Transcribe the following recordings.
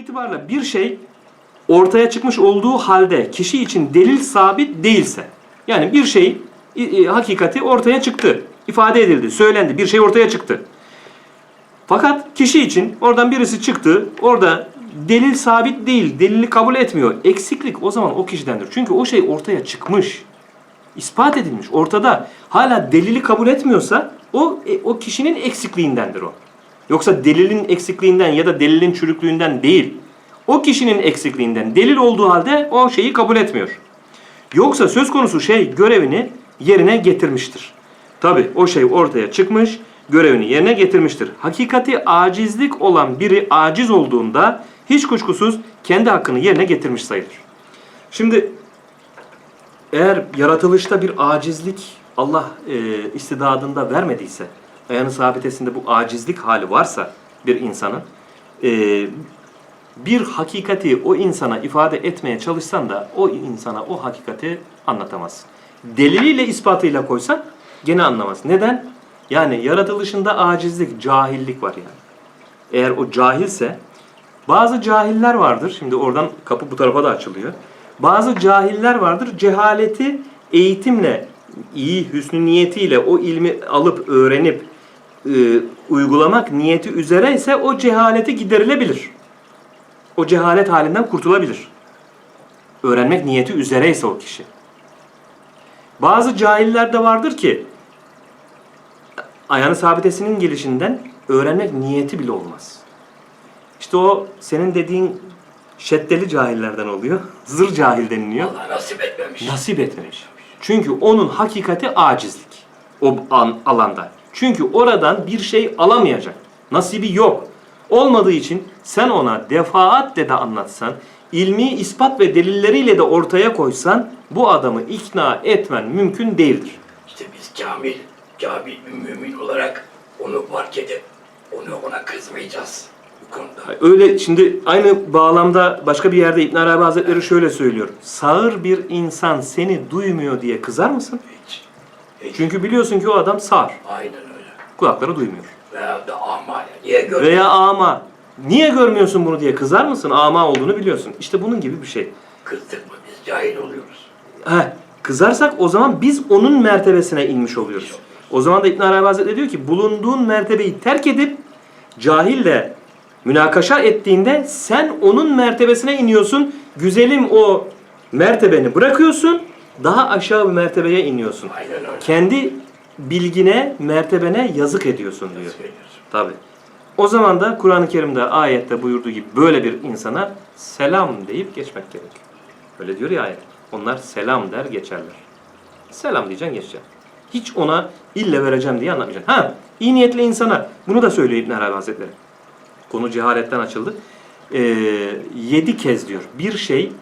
itibarla bir şey ortaya çıkmış olduğu halde kişi için delil sabit değilse yani bir şey i- i- hakikati ortaya çıktı, ifade edildi, söylendi, bir şey ortaya çıktı. Fakat kişi için oradan birisi çıktı, orada delil sabit değil, delili kabul etmiyor. Eksiklik o zaman o kişidendir. Çünkü o şey ortaya çıkmış, ispat edilmiş, ortada. Hala delili kabul etmiyorsa o e, o kişinin eksikliğindendir o. Yoksa delilin eksikliğinden ya da delilin çürüklüğünden değil. O kişinin eksikliğinden. Delil olduğu halde o şeyi kabul etmiyor. Yoksa söz konusu şey görevini yerine getirmiştir. Tabi o şey ortaya çıkmış, görevini yerine getirmiştir. Hakikati acizlik olan biri aciz olduğunda hiç kuşkusuz kendi hakkını yerine getirmiş sayılır. Şimdi eğer yaratılışta bir acizlik Allah e, istidadında vermediyse, ayağını sabitesinde bu acizlik hali varsa bir insanın, e, bir hakikati o insana ifade etmeye çalışsan da o insana o hakikati anlatamazsın. Deliliyle ispatıyla koysan gene anlamaz. Neden? Yani yaratılışında acizlik, cahillik var yani. Eğer o cahilse bazı cahiller vardır. Şimdi oradan kapı bu tarafa da açılıyor. Bazı cahiller vardır. Cehaleti eğitimle, iyi hüsnü niyetiyle o ilmi alıp öğrenip e, uygulamak niyeti üzere ise o cehaleti giderilebilir. O cehalet halinden kurtulabilir. Öğrenmek niyeti üzere ise o kişi. Bazı cahiller de vardır ki ayağını sabitesinin gelişinden öğrenmek niyeti bile olmaz. İşte o senin dediğin şeddeli cahillerden oluyor. Zır cahil deniliyor. Allah nasip etmemiş. Nasip etmemiş. Çünkü onun hakikati acizlik. O an, alanda. Çünkü oradan bir şey alamayacak. Nasibi yok. Olmadığı için sen ona defaatle de anlatsan, ilmi ispat ve delilleriyle de ortaya koysan bu adamı ikna etmen mümkün değildir. İşte biz kamil, kamil mümin olarak onu fark edip onu ona kızmayacağız bu konuda. Öyle şimdi aynı bağlamda başka bir yerde İbn Arabi Hazretleri şöyle söylüyor. Sağır bir insan seni duymuyor diye kızar mısın? Hiç. Hiç. Çünkü biliyorsun ki o adam sağır. Aynen öyle. Kulakları duymuyor. Veya da ama ya. Niye gör? Veya ama. Niye görmüyorsun bunu diye kızar mısın? Ama olduğunu biliyorsun. İşte bunun gibi bir şey. Kızdık mı biz cahil oluyoruz. Heh, kızarsak o zaman biz onun mertebesine inmiş oluyoruz. O zaman da İbn Arabi Hazretleri diyor ki bulunduğun mertebeyi terk edip cahille münakaşa ettiğinde sen onun mertebesine iniyorsun. Güzelim o mertebeni bırakıyorsun. Daha aşağı bir mertebeye iniyorsun. Aynen öyle. Kendi bilgine, mertebene yazık ediyorsun diyor. Tabi. O zaman da Kur'an-ı Kerim'de ayette buyurduğu gibi böyle bir insana selam deyip geçmek gerekiyor. Öyle diyor ya ayet. Onlar selam der geçerler. Selam diyeceksin geçeceksin. Hiç ona ille vereceğim diye anlatmayacaksın. Ha, iyi niyetli insana bunu da söylüyor İbn Arabi Hazretleri. Konu cehaletten açıldı. Ee, yedi kez diyor bir şey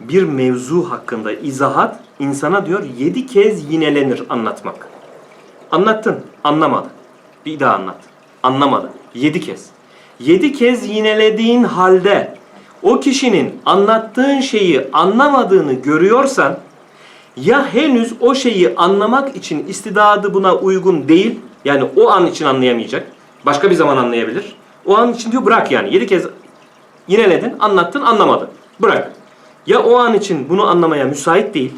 bir mevzu hakkında izahat insana diyor yedi kez yinelenir anlatmak. Anlattın, anlamadı. Bir daha anlat. Anlamadı. Yedi kez. Yedi kez yinelediğin halde o kişinin anlattığın şeyi anlamadığını görüyorsan ya henüz o şeyi anlamak için istidadı buna uygun değil. Yani o an için anlayamayacak. Başka bir zaman anlayabilir. O an için diyor bırak yani. Yedi kez yineledin, anlattın, anlamadı. Bırak. Ya o an için bunu anlamaya müsait değil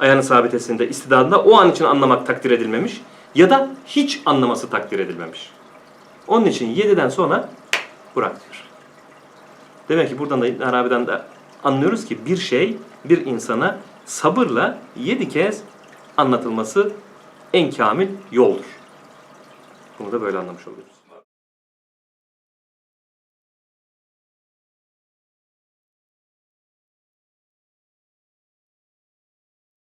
ayağını sabitesinde, istidadında o an için anlamak takdir edilmemiş ya da hiç anlaması takdir edilmemiş. Onun için yediden sonra bırak diyor. Demek ki buradan da İbn Arabi'den de anlıyoruz ki bir şey bir insana sabırla yedi kez anlatılması en kamil yoldur. Bunu da böyle anlamış oluyoruz.